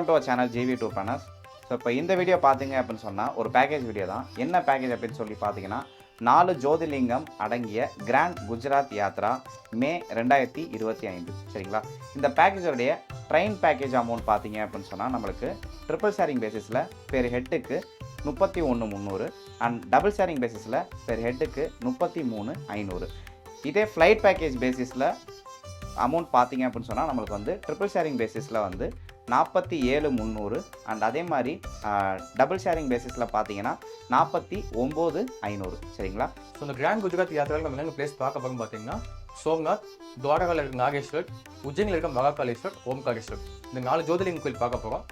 Welcome to our channel GV two planners so இப்போ இந்த video பார்த்தீங்க அப்படின்னு சொன்னால் ஒரு பேக்கேஜ் வீடியோ தான். என்ன பேக்கேஜ் அப்படின்னு சொல்லி பார்த்தீங்கன்னா நாலு ஜோதிலிங்கம் அடங்கிய கிராண்ட் குஜராத் யாத்ரா மே ரெண்டாயிரத்தி இருபத்தி ஐந்து. சரிங்களா? இந்த பேக்கேஜோடைய ட்ரெயின் பேக்கேஜ் அமௌண்ட் பார்த்தீங்க அப்படின்னு சொன்னால் நம்மளுக்கு ட்ரிபிள் ஷேரிங் பேசிஸில் பெர் ஹெட்டுக்கு முப்பத்தி ஒன்று முந்நூறு அண்ட் டபுள் ஷேரிங் பேசிஸில் பெர் ஹெட்டுக்கு முப்பத்தி மூணு ஐநூறு. இதே ஃப்ளைட் பேக்கேஜ் பேசிஸில் அமௌண்ட் பார்த்தீங்க அப்படின்னு சொன்னால் நம்மளுக்கு வந்து ட்ரிபிள் ஷேரிங் பேசிஸில் வந்து நாற்பத்தி ஏழு முந்நூறு. அண்ட் அதே மாதிரி டபுள் ஷேரிங் பேசிஸில் பார்த்தீங்கன்னா நாற்பத்தி ஒம்பது ஐநூறு. சரிங்களா? ஸோ இந்த கிராண்ட் குஜராத் யாத்திரையில் நம்ம என்னென்ன பிளேஸ் பார்க்க போகிறோம் பார்த்தீங்கன்னா சோம்நாத் துவாரகாவில் இருக்க நாகேஸ்வர் உஜ்ஜயினில் இருக்க மகாகாலேஸ்வர் ஓம்காரேஸ்வர். இந்த நாலு ஜோதிலிங்க கோயில் பார்க்க போகிறோம்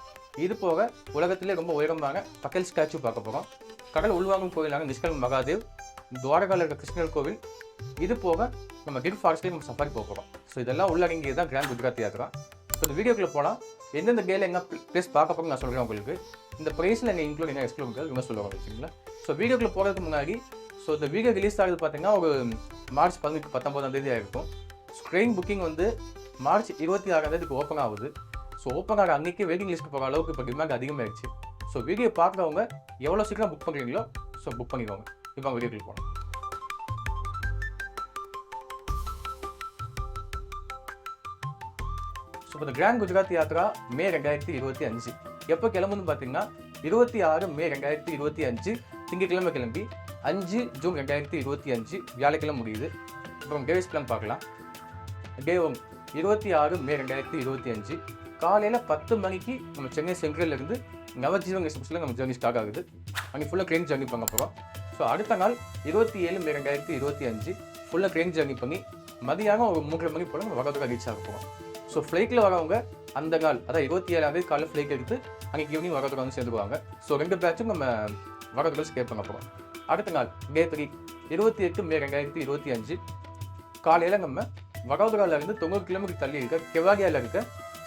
இது போக உலகத்திலே ரொம்ப உயரமான பக்கல் ஸ்டாச்சு பார்க்க போகிறோம் கடல் உள்வாங்கும் கோயிலான நிஷ்கல் மகாதேவ் துவாரகாவில் இருக்க கிருஷ்ணர் கோவில். இது போக நம்ம கிர் ஃபாரஸ்ட்லேயும் நம்ம சஃபாரி போக போகிறோம் ஸோ இதெல்லாம் உள்ளடங்கியது தான் கிராண்ட் குஜராத் யாத்திரா இந்த வீடியோக்குள்ளே போனால் எந்தெந்த கேல எங்கே ப்ளேஸ் பார்க்க போக நான் சொல்கிறேன் உங்களுக்கு. இந்த ப்ரைஸில் எங்கள் இன்க்ளூட் என்ன எக்ஸ்க்ளூட் இவங்க சொல்லுவாங்க சரிங்களா? ஸோ வீடியோக்குள்ளே போகிறதுக்கு முன்னாடி ஸோ இந்த வீடியோ ரிலீஸ் ஆகுது பார்த்தீங்கன்னா ஒரு மார்ச் பதினெட்டு பத்தொன்பதாம் தேதி ஆகிருக்கும் ட்ரெயின் புக்கிங் வந்து மார்ச் இருபத்தி ஆறாம் தேதிக்கு ஓப்பன் ஆகுது. ஸோ ஓப்பன் ஆகிற அன்றைக்கி வெயிட்டிங் லிஸ்ட் போகிற அளவுக்கு இப்போ டிமாண்ட் அதிகமாகிடுச்சு ஸோ வீடியோ பார்க்குறவங்க எவ்வளோ சீக்கிரம் புக் பண்ணுறீங்களோ ஸோ புக் பண்ணிக்கோங்க. இப்போ வீடியோக்குள்ளே போகலாம் இப்போ இந்த கிராண்ட் குஜராத் யாத்ரா மே ரெண்டாயிரத்தி இருபத்தி அஞ்சு. எப்போ கிளம்புன்னு பார்த்தீங்கன்னா இருபத்தி ஆறு மே ரெண்டாயிரத்தி இருபத்தி அஞ்சு திங்கட்கிழமை கிளம்பி அஞ்சு ஜூன் ரெண்டாயிரத்தி இருபத்தி அஞ்சு வியாழக்கிழமை முடியுது. அப்புறம் டேஸ் பிளான் பார்க்கலாம். டே ஒன் இருபத்தி ஆறு மே ரெண்டாயிரத்தி இருபத்தி அஞ்சு. காலையில் பத்து மணிக்கு நம்ம சென்னை சென்ட்ரல்லேருந்து நவஜீவன் எக்ஸ்பிரஸில் நம்ம ஜேர்னி ஸ்டார்ட் ஆகுது. அன்றைக்கி ஃபுல்லாக ட்ரெயின் ஜேர்னி பண்ண போகிறோம் ஸோ அடுத்த நாள் இருபத்தி ஏழு மே ரெண்டாயிரத்தி இருபத்தி அஞ்சு ஃபுல்லாக ட்ரெயின் ஜேர்னி பண்ணி மதியானம் ஒரு மூன்றரை மணி போல் நம்ம வகத்துக்கு ரீச் ஆக போகிறோம் ஸோ ஃப்ளைட்டில் வரவங்க அந்த நாள் அதாவது இருபத்தி ஏழாம் தேதி காலையில் ஃப்ளைட் எடுத்து அன்றைக்கி ஈவினிங் வரதுக்கு வந்து சேர்ந்துக்குவாங்க. ஸோ ரெண்டு பேட்சும் நம்ம வரதுக்கு ஸ்கேப் பண்ண போகிறோம் அடுத்த நாள் டே த்ரீ இருபத்தி எட்டு மே ரெண்டாயிரத்தி இருபத்தி அஞ்சு காலையில் நம்ம வடோதரால இருந்து தொண்ணூறு கிலோமீட்டர் தள்ளி இருக்க கெவாடியாவில் இருக்க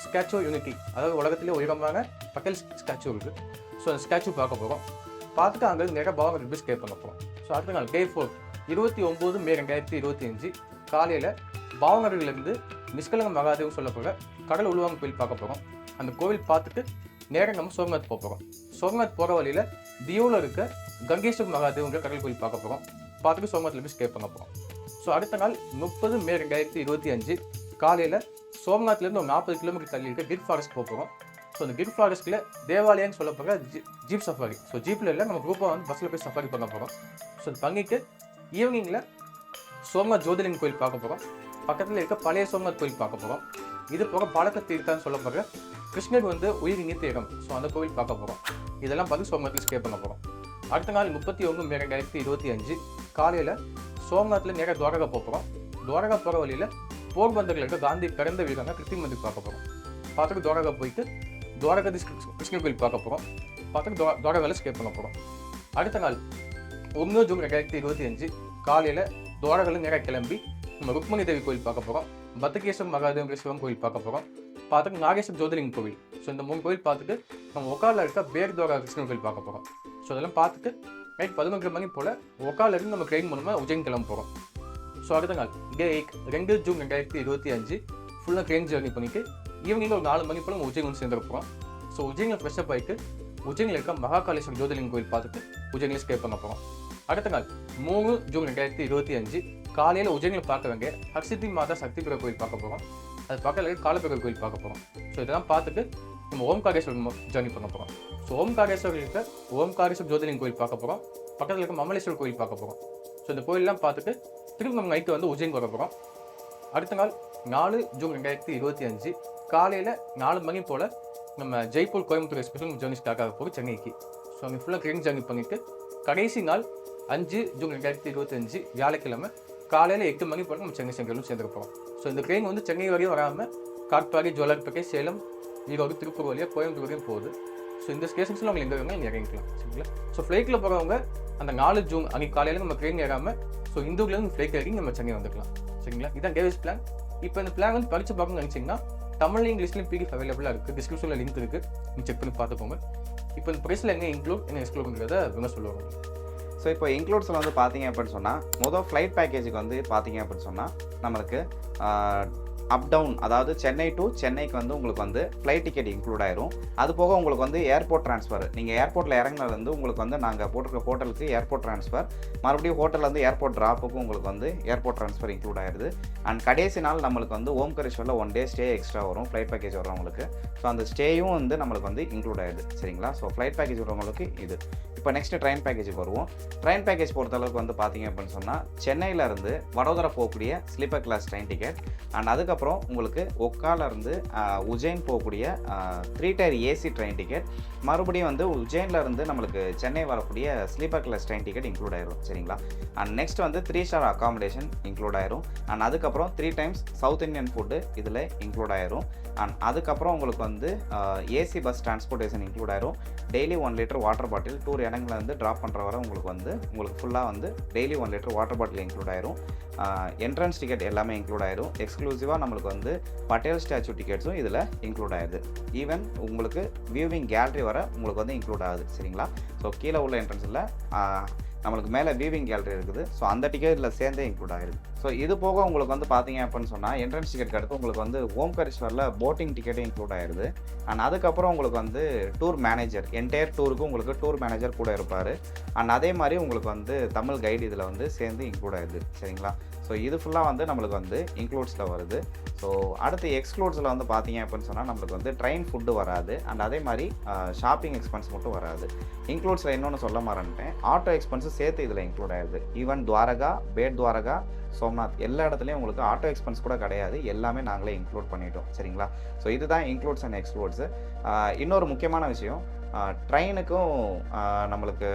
ஸ்டாச்சு யூனிட்டி அதாவது உலகத்திலே உயரமான பக்கல் ஸ்டாச்சு இருக்குது ஸோ அந்த ஸ்டாச்சு பார்க்க போகிறோம் பார்த்துட்டு அங்கே நிறைய பாவம் போய் ஸ்கேப் பண்ண போகிறோம் ஸோ அடுத்த நாள் டே ஃபோர் இருபத்தி ஒம்பது மே ரெண்டாயிரத்தி இருபத்தி அஞ்சு காலையில் பாவனகர்லேருந்து நிஷ்கலங்க மகாதேவ் சொல்லப்போகிற கடல் உழுவாங்க கோயில் பார்க்க போகிறோம் அந்த கோவில் பார்த்துட்டு நேரம் நம்ம சோம்நாத் போக போகிறோம் சோம்நாத் போகிற வழியில் தியோவில் இருக்க கங்கேஸ்வர் மகாதேவ்ங்கிற கடல் கோயில் பார்க்க போகிறோம் பார்த்துட்டு சோம்நாத்தில் போய் ஸ்டே பண்ண போகிறோம் ஸோ அடுத்த நாள் முப்பது மே ரெண்டாயிரத்தி இருபத்தி அஞ்சு காலையில் சோம்நாத்லேருந்து ஒரு நாற்பது கிலோமீட்டர் தள்ளி இருக்க கிட் ஃபாரஸ்ட் போக போகிறோம் ஸோ அந்த கிட் ஃபாரஸ்ட்டில் தேவாலயம்னு சொல்ல போகிற ஜீப் சஃபாரி ஸோ ஜீப்பில் இல்லை நம்ம குரூப்பாக வந்து பஸ்ஸில் போய் சஃபாரி பண்ண போகிறோம் ஸோ அது பண்ணிட்டு ஈவினிங்கில் சோம்நாத் ஜோதிலிங் கோயில் பார்க்க போகிறோம் பக்கத்தில் இருக்க பழைய சோமநாத் கோயில் பார்க்க போகிறோம் இது போக பழக்க தீர்த்தான்னு சொல்ல போகிற கிருஷ்ணர் வந்து உயிர் நீத்த இடம் ஸோ அந்த கோவில் பார்க்க போகிறோம் இதெல்லாம் பார்த்து சோமநாத்தில் ஸ்டே பண்ண போகிறோம் அடுத்த நாள் முப்பத்தி ஒன்று மே ரெண்டாயிரத்தி இருபத்தி அஞ்சு காலையில் சோமநாத்தில் நேராக துவாரகா போகிறோம் துவாரகா போகிற வழியில் போர்பந்தரில் இருக்க காந்தி பிறந்த வீரான கிருஷ்ண மந்திர் பார்க்க போகிறோம் பார்த்துட்டு துவாரகா போயிட்டு துவாரகாதீஷ் கிருஷ்ணர் கோயில் பார்க்க போகிறோம் பார்த்துட்டு துவா துவாரகாவில் ஸ்டே பண்ண போகிறோம் அடுத்த நாள் ஒன்று ஜூன் ரெண்டாயிரத்தி இருபத்தி அஞ்சு காலையில் துவாரகாவில் நேராக கிளம்பி நம்ம ருக்மணி தேவி கோயில் பார்க்க போகிறோம் பத்தகேஸ்வரம் மகாதேவ சிவன் கோயில் பார்க்க போகிறோம் பார்த்துட்டு நாகேஸ்வர் ஜோதிலிங்க கோவில். ஸோ இந்த மூணு கோயில் பார்த்துட்டு நம்ம ஒக்காலில் இருக்க பேர்தோகா கிருஷ்ணன் கோயில் பார்க்க போகிறோம் ஸோ அதெல்லாம் பார்த்துட்டு நைட் பதினொன்று மணி போல் ஒக்கால இருந்து நம்ம ட்ரெயின் மூலமாக உஜ்ஜைன் கிளம்ப போகிறோம் ஸோ அடுத்த நாள் டே எயிட் ரெண்டு ஜூன் ரெண்டாயிரத்தி இருபத்தி அஞ்சு ஃபுல்லாக ட்ரெயின் ஜேர்னி பண்ணிவிட்டு ஈவினிங் ஒரு நாலு மணி போல் நம்ம உஜயன் வந்து சேர்ந்துட ஸோ உஜ்ஜைனில் ஃப்ரெஷ்அப் ஆகிட்டு உஜயனில் இருக்க மகாகாலேஸ்வரம் ஜோதிலிங்க கோயில் பார்த்துட்டு உஜயனில் ஸ்டே பண்ண போகிறோம் அடுத்த நாள் மூணு ஜூன் ரெண்டாயிரத்தி இருபத்தி அஞ்சு காலையில் உஜயங்களை பார்க்க வேண்டிய ஹர்சித்தி மாதா பிற கோயில் பார்க்க போகிறோம் அது பக்கத்தில் காலபேரர் கோயில் பார்க்க போகிறோம் ஸோ இதெல்லாம் பார்த்துட்டு நம்ம ஓம்காரேஸ்வர் ஜேர்னி பண்ண போகிறோம் ஸோ ஓம்காரேஸ்வர் இருக்க ஓம்காரேஸ்வர் ஜோதிலிங்க கோயில் பார்க்க போகிறோம் பக்கத்தில் இருக்க மமலேஸ்வர் கோயில் பார்க்க போகிறோம் ஸோ இந்த கோயிலெலாம் பார்த்துட்டு திரும்ப நம்ம நைட்டு வந்து உஜ்ஜைன் வர போகிறோம் அடுத்த நாள் நாலு ஜூன் ரெண்டாயிரத்தி இருபத்தி அஞ்சு காலையில் நாலு மணி போல் நம்ம Jaipur Coimbatore express journey start ஆக போகுது சென்னைக்கு. ஸோ அங்கே ஃபுல்லாக ட்ரெயின் ஜேர்னி பண்ணிவிட்டு கடைசி நாள் அஞ்சு ஜூன் ரெண்டாயிரத்தி இருபத்தஞ்சு வியாழக்கிழமை காலையில் எட்டு மணி போல் நம்ம சென்னை செங்கலும் சேர்ந்துக்க போகிறோம் ஸோ இந்த ட்ரெயின் வந்து சென்னை வரையும் வராமல் காட்பாடி ஜோலார்பேட்டை சேலம் ஈரோடு திருப்பூர் வழியாக கோயம்புத்தூர் வரையும் போகுது. ஸோ இந்த ஸ்டேஷன்ஸில் அவங்க எங்கே வேணாலும் இறங்கிக்கலாம். சரிங்களா? ஸோ ஃப்ளைட்டில் போகிறவங்க அந்த நாலு ஜூன் அன்னைக்கு காலையில் நம்ம ட்ரெயின் ஏறாமல் ஸோ இந்தூர்லேருந்து ஃப்ளைட் இறங்கி நம்ம சென்னை வந்துக்கலாம். சரிங்களா? இதான் டேவிஸ் பிளான் இப்போ இந்த பிளான் வந்து படித்து பார்க்கணும்னு நினச்சிங்கன்னா தமிழ் இங்கிலீஷ்லையும் பிடிஎஃப் அவைலபிளாக இருக்குது டிஸ்கிரிப்ஷனில் லிங்க் இருக்குது நீங்கள் செக் பண்ணி பார்த்துக்கோங்க. இப்போ இந்த ப்ரைஸில் எங்கே இன்க்ளூட் என்ன எக்ஸ்க்ளூட்ன்றதை இவங்க சொல்லுவாங்க ஸோ இப்போ இன்க்ளூட்ஸில் வந்து பார்த்தீங்க அப்படின்னு சொன்னால் மொதல் ஃப்ளைட் பேக்கேஜுக்கு வந்து பார்த்தீங்க அப்படின்னு சொன்னால் நம்மளுக்கு அப் டவுன் அதாவது சென்னை டு சென்னைக்கு வந்து உங்களுக்கு வந்து ஃப்ளைட் டிக்கெட் இன்க்ளூட் ஆயிரும். அது போக உங்களுக்கு வந்து ஏர்போர்ட் ட்ரான்ஸ்ஃபர் நீங்கள் ஏர்போர்ட்டில் இறங்கினதுலேருந்து உங்களுக்கு வந்து நாங்கள் போட்டிருக்க ஹோட்டலுக்கு ஏர்போர்ட் ட்ரான்ஸ்ஃபர் மறுபடியும் ஹோட்டல்லேருந்து ஏர்போர்ட் ட்ராப்புக்கும் உங்களுக்கு வந்து ஏர்போர்ட் ட்ரான்ஸ்ஃபர் இன்க்ளூட் ஆயிருது. அண்ட் கடைசி நாள் நம்மளுக்கு வந்து ஓம்கரேஸ்வரில் ஒன் டே ஸ்டே எக்ஸ்ட்ரா வரும் ஃப்ளைட் பேக்கேஜ் வரவங்களுக்கு ஸோ அந்த ஸ்டேயும் வந்து நம்மளுக்கு வந்து இன்க்ளூட் ஆயிடுது சரிங்களா? ஸோ ஃப்ளைட் பேக்கேஜ் வரவங்களுக்கு இது. இப்போ நெக்ஸ்ட் ட்ரெயின் பேக்கேஜுக்கு வருவோம். ட்ரெயின் பேக்கேஜ் பொறுத்தளவுக்கு வந்து பார்த்தீங்க அப்படின்னு சொன்னால் சென்னையிலேருந்து வடோதரா போகக்கூடிய sleeper class train ticket and அதுக்கப்புறம் உங்களுக்கு ஒக்காலேருந்து உஜ்ஜைன் போகக்கூடிய three tier AC train ticket மறுபடியும் வந்து உஜ்ஜைன்லேருந்து நம்மளுக்கு சென்னை வரக்கூடிய sleeper class train ticket include ஆயிரும். சரிங்களா? அண்ட் நெக்ஸ்ட் வந்து த்ரீ ஸ்டார் அகாமடேஷன் இன்க்ளூட் ஆயிரும். அண்ட் அதுக்கப்புறம் three times south Indian food இதில் இன்க்ளூட் ஆயிரும். அண்ட் அதுக்கப்புறம் உங்களுக்கு வந்து ஏசி பஸ் டிரான்ஸ்போர்ட்டேஷன் இன்க்ளூட் ஆயிரும். Daily one litre water bottle tour இடங்களை வந்து ட்ராப் பண்ணுற வரை உங்களுக்கு வந்து உங்களுக்கு ஃபுல்லாக வந்து daily one litre water bottle include ஆயிரும். என்ட்ரன்ஸ் டிக்கெட் எல்லாமே இன்க்ளூட் ஆயிரும். எக்ஸ்க்ளூசிவாக நம்மளுக்கு வந்து பட்டேல் ஸ்டாச்சு டிக்கெட்ஸும் இதில் இன்க்ளூட் ஆயிடுது. ஈவன் உங்களுக்கு வியூவிங் கேலரி வர உங்களுக்கு வந்து இன்க்ளூட் ஆகுது. சரிங்களா? ஸோ கீழே உள்ள என்ட்ரன்ஸில் நம்மளுக்கு மேலே வியூவிங் கேலரி இருக்குது. ஸோ அந்த டிக்கெட்டில் சேர்ந்தே இன்க்ளூட் ஆயிருது ஸோ இது போக உங்களுக்கு வந்து பார்த்தீங்க அப்படின்னு சொன்னால் என்ட்ரன்ஸ் டிக்கெட் அடுத்து உங்களுக்கு வந்து ஓம்கரேஸ்வரில் போட்டிங் டிக்கெட்டும் இன்க்ளூட் ஆயிருது. அண்ட் அதுக்கப்புறம் உங்களுக்கு வந்து டூர் மேனேஜர் என்டையர் டூருக்கு உங்களுக்கு டூர் மேனேஜர் கூட இருப்பார். அண்ட் அதே மாதிரி உங்களுக்கு வந்து தமிழ் கைடு இதில் வந்து சேர்ந்து இன்க்ளூட் ஆயிருது. சரிங்களா? ஸோ இது ஃபுல்லாக வந்து நம்மளுக்கு வந்து இன்க்ளூட்ஸில் வருது. ஸோ அடுத்து எக்ஸ்க்ளூட்ஸில் வந்து பார்த்தீங்க அப்படின்னு சொன்னால் நம்மளுக்கு வந்து ட்ரெயின் ஃபுட்டு வராது. அண்ட் அதே மாதிரி ஷாப்பிங் எக்ஸ்பென்ஸ் மட்டும் வராது. இன்க்ளூட்ஸில் இன்னொன்று சொல்ல மறந்துட்டேன். ஆட்டோ எக்ஸ்பென்ஸும் சேர்த்து இதில் இன்க்ளூட் ஆயிருது. ஈவன் துவாரகா பேட் துவாரகா சோம்நாத் எல்லா இடத்துலையும் உங்களுக்கு ஆட்டோ எக்ஸ்பென்ஸ் கூட கிடையாது. எல்லாமே நாங்களே இன்க்ளூட் பண்ணிட்டோம். சரிங்களா? ஸோ இதுதான் இன்க்ளூட்ஸ் அண்ட் எக்ஸ்க்ளூட்ஸு இன்னொரு முக்கியமான விஷயம் ட்ரெயினுக்கும் நம்மளுக்கு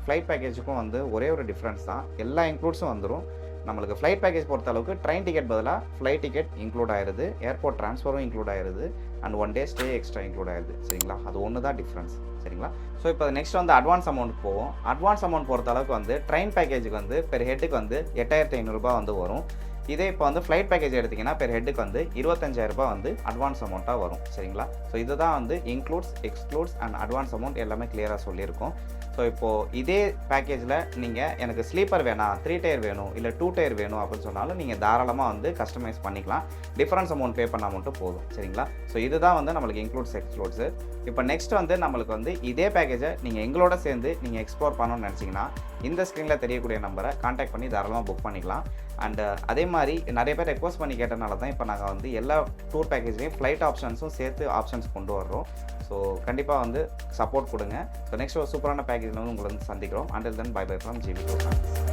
ஃப்ளைட் பேக்கேஜுக்கும் வந்து ஒரே ஒரு டிஃப்ரென்ஸ் தான். எல்லா இன்க்ளூட்ஸும் வந்துடும் நம்மளுக்கு ஃப்ளைட் பேக்கேஜ் பொறுத்த அளவுக்கு ட்ரெயின் டிக்கெட் பதிலாக ஃப்ளைட் டிக்கெட் இன்க்ளூட் ஆயிருது ஏர்போர்ட் ட்ரான்ஸ்ஃபரும் இன்க்ளூட் ஆயிருது. And one day stay extra include ஆயிருது. சரிங்களா? அது ஒன்று தான் டிஃப்ரென்ஸ் சரிங்களா? ஸோ இப்போ நெக்ஸ்ட் வந்து அட்வான்ஸ் அமௌண்ட் போவோம். அட்வான்ஸ் அமௌண்ட் பொறுத்த அளவுக்கு வந்து ட்ரெயின் பேக்கேஜுக்கு வந்து பெர் ஹெட்டுக்கு வந்து எட்டாயிரத்தி ஐநூறுரூபா வந்து வரும். இதே இப்போ வந்து ஃப்ளைட் பேக்கேஜ் எடுத்திங்கன்னா பெர் ஹெட்டுக்கு வந்து இருபத்தஞ்சாயிரரூபா வந்து அட்வான்ஸ் அமௌண்ட்டாக வரும். சரிங்களா? ஸோ இதுதான் வந்து includes excludes and advance amount எல்லாமே கிளியராக சொல்லியிருக்கோம். ஸோ இப்போது இதே பேக்கேஜில் நீங்கள் எனக்கு ஸ்லீப்பர் வேணாம் த்ரீ டயர் வேணும் இல்லை டூ டயர் வேணும் அப்படின்னு சொன்னாலும் நீங்கள் தாராளமாக வந்து கஸ்டமைஸ் பண்ணிக்கலாம். டிஃப்ரென்ஸ் அமௌண்ட் பே பண்ணால் மட்டும் போதும். சரிங்களா? ஸோ இதுதான் வந்து நம்மளுக்கு இன்க்ளூட்ஸ் எக்ஸ்க்ளூட்ஸு இப்போ நெக்ஸ்ட் வந்து நம்மளுக்கு வந்து இதே பேக்கேஜை நீங்கள் எங்களோட சேர்ந்து நீங்கள் எக்ஸ்ப்ளோர் பண்ணணும்னு நினச்சிங்கன்னா இந்த ஸ்க்ரீனில் தெரியக்கூடிய நம்பரை காண்டாக்ட் பண்ணி தாராளமாக புக் பண்ணிக்கலாம். அண்டு uh, அதே மாதிரி நிறைய பேர் ரெக்வஸ்ட் பண்ணி கேட்டனால தான் இப்போ நாங்கள் வந்து எல்லா டூர் பேக்கேஜ்லேயும் ஃப்ளைட் ஆப்ஷன்ஸும் சேர்த்து ஆப்ஷன்ஸ் கொண்டு வர்றோம். ஸோ கண்டிப்பாக வந்து சப்போர்ட் கொடுங்க. ஸோ நெக்ஸ்ட் ஒரு சூப்பரான பேக்கேஜில் வந்து உங்களை வந்து சந்திக்கிறோம். Until then bye bye from GV tour